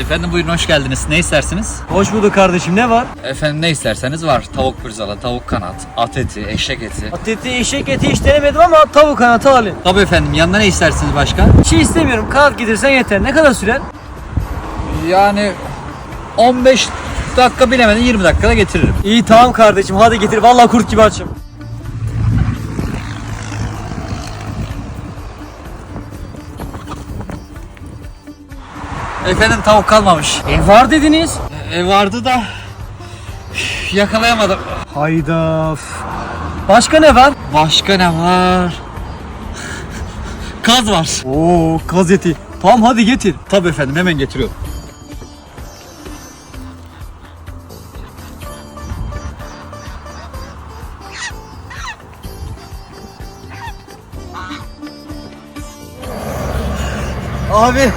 Efendim buyurun hoş geldiniz. Ne istersiniz? Hoş bulduk kardeşim ne var? Efendim ne isterseniz var. Tavuk pirzola, tavuk kanat, at eti, eşek eti. At eti, eşek eti hiç denemedim ama tavuk kanatı alayım. Tabii efendim yanına ne istersiniz başka? Bir şey istemiyorum kanat getirsen yeter. Ne kadar sürer? Yani 15 dakika bilemeden 20 dakikada getiririm. İyi tamam kardeşim hadi getir. Vallahi kurt gibi açım. Efendim tavuk kalmamış. E var dediniz. E vardı da üf, yakalayamadım. Hayda. Başka ne var? Başka ne var? Kaz var. Oo kaz eti. Tamam hadi getir. Tabii efendim hemen getiriyorum. Abi